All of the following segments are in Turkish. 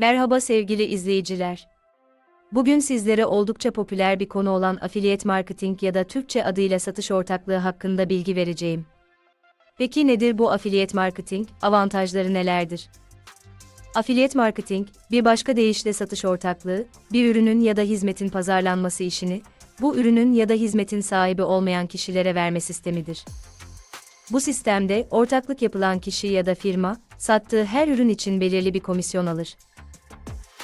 Merhaba sevgili izleyiciler. Bugün sizlere oldukça popüler bir konu olan affiliate marketing ya da Türkçe adıyla satış ortaklığı hakkında bilgi vereceğim. Peki nedir bu affiliate marketing? Avantajları nelerdir? Affiliate marketing, bir başka deyişle satış ortaklığı, bir ürünün ya da hizmetin pazarlanması işini, bu ürünün ya da hizmetin sahibi olmayan kişilere verme sistemidir. Bu sistemde ortaklık yapılan kişi ya da firma, sattığı her ürün için belirli bir komisyon alır.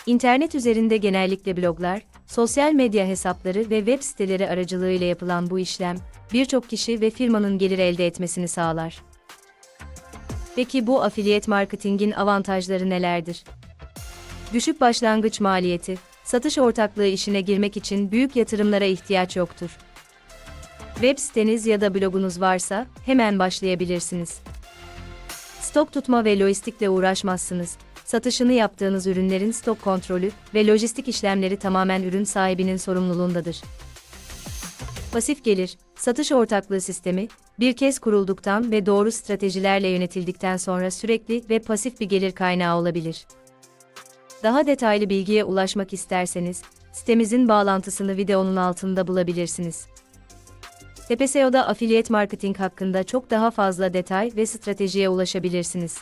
İnternet üzerinde genellikle bloglar, sosyal medya hesapları ve web siteleri aracılığıyla yapılan bu işlem, birçok kişi ve firmanın gelir elde etmesini sağlar. Peki bu affiliate marketingin avantajları nelerdir? Düşük başlangıç maliyeti, satış ortaklığı işine girmek için büyük yatırımlara ihtiyaç yoktur. Web siteniz ya da blogunuz varsa hemen başlayabilirsiniz. Stok tutma ve lojistikle uğraşmazsınız. Satışını yaptığınız ürünlerin stok kontrolü ve lojistik işlemleri tamamen ürün sahibinin sorumluluğundadır. Pasif gelir, satış ortaklığı sistemi, bir kez kurulduktan ve doğru stratejilerle yönetildikten sonra sürekli ve pasif bir gelir kaynağı olabilir. Daha detaylı bilgiye ulaşmak isterseniz, sitemizin bağlantısını videonun altında bulabilirsiniz. TPSEO'da affiliate marketing hakkında çok daha fazla detay ve stratejiye ulaşabilirsiniz.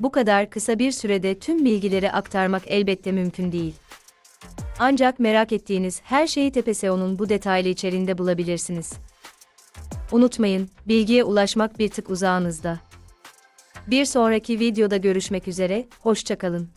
Bu kadar kısa bir sürede tüm bilgileri aktarmak elbette mümkün değil. Ancak merak ettiğiniz her şeyi TPSEO'nun bu detaylı içeriğinde bulabilirsiniz. Unutmayın, bilgiye ulaşmak bir tık uzağınızda. Bir sonraki videoda görüşmek üzere, hoşçakalın.